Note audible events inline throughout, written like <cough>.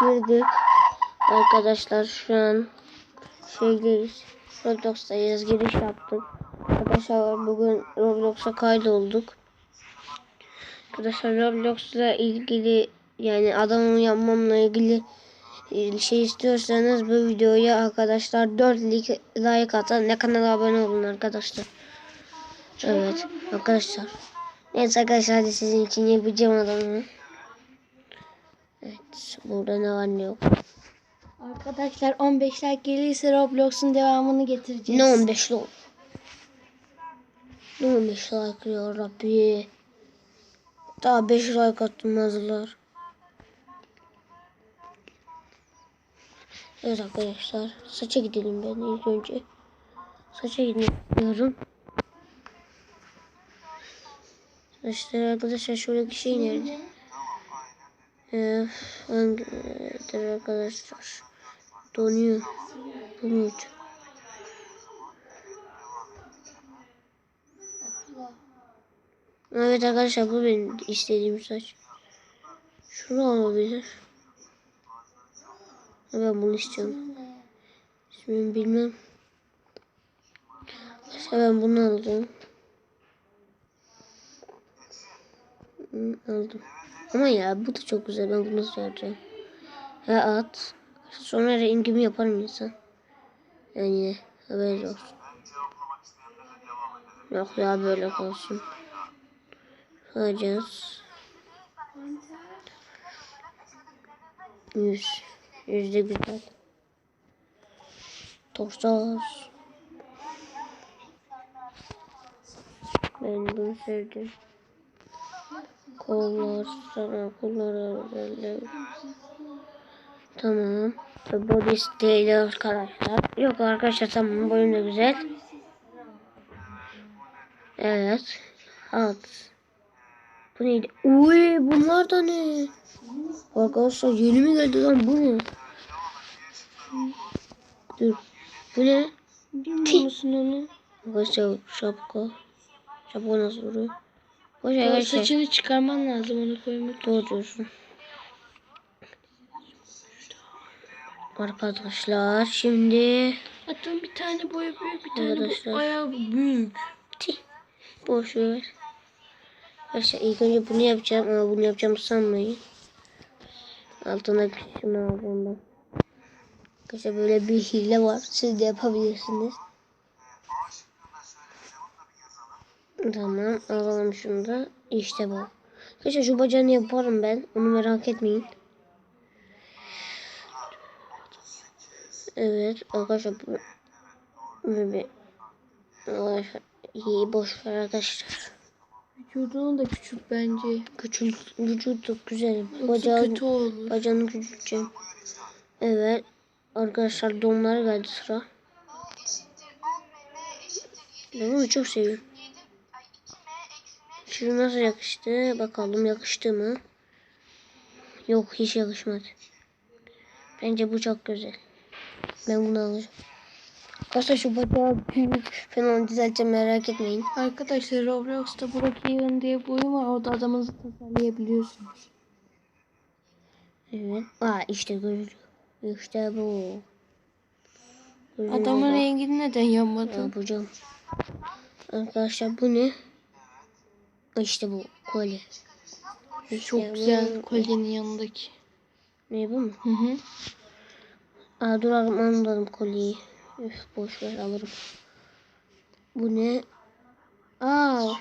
girdik. Arkadaşlar şu an şeydeyiz. Roblox'tayız. Giriş yaptık. Arkadaşlar bugün Roblox'a kaydolduk. Arkadaşlar Roblox'la ilgili yani adamı yapmamla ilgili şey istiyorsanız bu videoya arkadaşlar 4 like, like atın. Ne kanala abone olun arkadaşlar. Evet arkadaşlar. Neyse arkadaşlar hadi sizin için yapacağım adamı. Evet burada ne var ne yok. Arkadaşlar 15 like gelirse Roblox'un devamını getireceğiz. Ne 15 like? Ne 15 like ya Rabbi. Daha 5 like atmazlar. Evet arkadaşlar saça gidelim ben ilk önce. Saça gidiyorum. İşte arkadaşlar şuradaki şey nerede? Ee, hangi ee, arkadaşlar donuyor. Bu muydu? Evet arkadaşlar bu benim istediğim saç. Şunu olabilir. Ben bunu istiyorum. İsmini bilmem. Arkadaşlar ben bunu. Hı, aldım. Ama ya bu da çok güzel. Ben bunu nasıl yapacağım? Ha at. Sonra rengimi yaparım insan. Yani haber olsun. Yok ya böyle kalsın. Alacağız. Yüz. Yüzde güzel. Torsaz. Ben bunu sevdim. Kollar, sana kollar böyle. Tamam. Body değil arkadaşlar. Yok arkadaşlar tamam boyum da güzel. Evet. Alt. Bu neydi? Uy bunlar da ne? Arkadaşlar yeni mi geldi lan bu ne? Dur. Bu ne? Bilmiyor musun onu? Arkadaşlar şapka. Şapka nasıl duruyor? Boş Ya arkadaşlar. saçını çıkarman lazım onu koymak. Doğru diyorsun. Arkadaşlar şimdi Hatta bir tane boya büyük bir tane Arkadaşlar. bu ayağı büyük. Tih, boş ver. Arkadaşlar ilk önce bunu yapacağım ama bunu yapacağımı sanmayın. Altına şunu alacağım ben. Arkadaşlar böyle bir hile var. Siz de yapabilirsiniz. Tamam alalım şunu da. İşte bu. Arkadaşlar şu bacağını yaparım ben. Onu merak etmeyin. Evet arkadaşlar bu böyle arkadaşlar iyi boş ver arkadaşlar. Vücudunu da küçük bence. Küçült vücudu güzel. Bacağı, kötü olur. bacağını küçülteceğim. Evet. Arkadaşlar donlar geldi sıra. Ben bunu çok seviyorum. Şu nasıl yakıştı? Bakalım yakıştı mı? Yok hiç yakışmadı. Bence bu çok güzel. Ben bunu alacağım. Arkadaşlar şu bacağı büyük falan düzelteceğim merak etmeyin. Arkadaşlar Roblox'ta Burak Yığın diye bir oyun var. Orada adamınızı tasarlayabiliyorsunuz. Evet. Aa işte gözlük. İşte bu. Gözlüğü Adamın de rengini neden yapmadın? yapacağım. Arkadaşlar bu ne? İşte bu kolye. Çok İşte güzel bu- kolyenin yanındaki. Ne bu mu? Hı hı. Aa dur alırım anladım kolyeyi. Üf boş ver alırım. Bu ne? Aa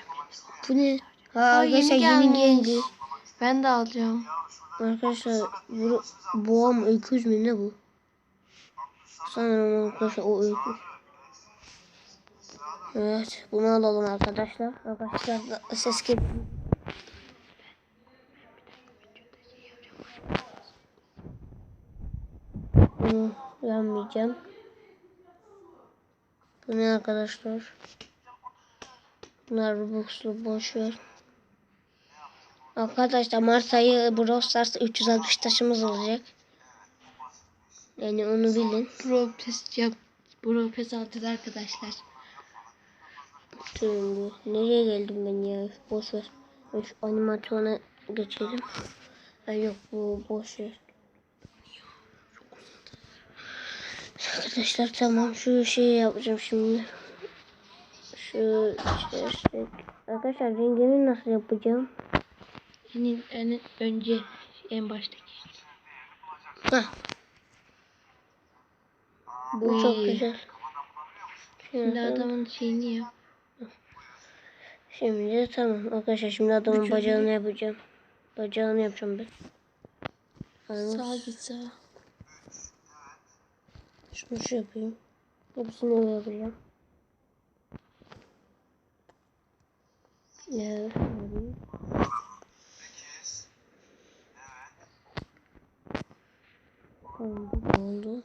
bu ne? Aa, Aa, yeni arkadaşlar yeni gelmiş. geldi. Ben de alacağım. Arkadaşlar bu boğam öküz mü ne bu? Sanırım arkadaşlar o öküz. Evet bunu alalım arkadaşlar. Arkadaşlar da ses geliyor. Bunu yanmayacağım. Bu ne arkadaşlar? Bunlar Robux'lu boş ver. Arkadaşlar Mart ayı Brawl Stars 360 taşımız olacak. Yani onu bilin. Pro Pass yap. Pro Pass arkadaşlar döndü. Nereye geldim ben ya? Boş ver. Şu animasyona geçelim. Ha, yok bu boş ver. Arkadaşlar tamam şu şeyi yapacağım şimdi. Şu şey. Arkadaşlar rengini nasıl yapacağım? Yani en, önce en baştaki. Hah. Bu çok güzel. Şimdi adamın şeyini yap şimdi tamam arkadaşlar şimdi adamın Vücudu- bacağını yapacağım. Bacağını yapacağım ben. Aynen. Sağa git sağa. Şunu şu yapayım. Hepsini yapacağım. Evet. bu oldu.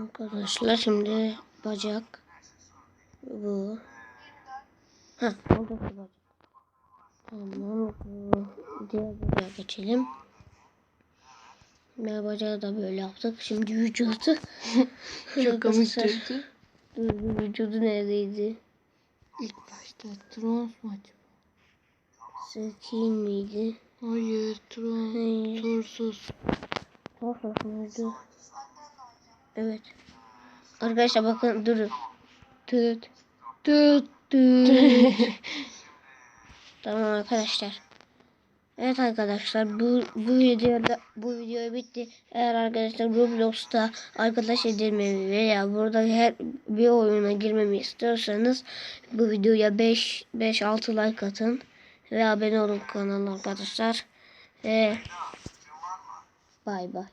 Arkadaşlar şimdi bacak. Bu. Ha oldu bacak. Tamam diğer bacağa geçelim. Diğer bacağı da böyle yaptık. Şimdi vücudu. <laughs> Çok komik Arkadaşlar, durdu. Dur, dur, vücudu neredeydi? İlk başta Trons mu acaba? Skin miydi? Hayır Trons. Hayır. Torsuz. Torsos muydu? Evet. Arkadaşlar bakın durun. Tüt tüt. <laughs> tamam arkadaşlar. Evet arkadaşlar bu bu videoda bu video bitti. Eğer arkadaşlar Roblox'ta arkadaş edinmemi veya burada her bir oyuna girmemi istiyorsanız bu videoya 5 5 6 like atın ve abone olun kanala arkadaşlar. Ve bay bay.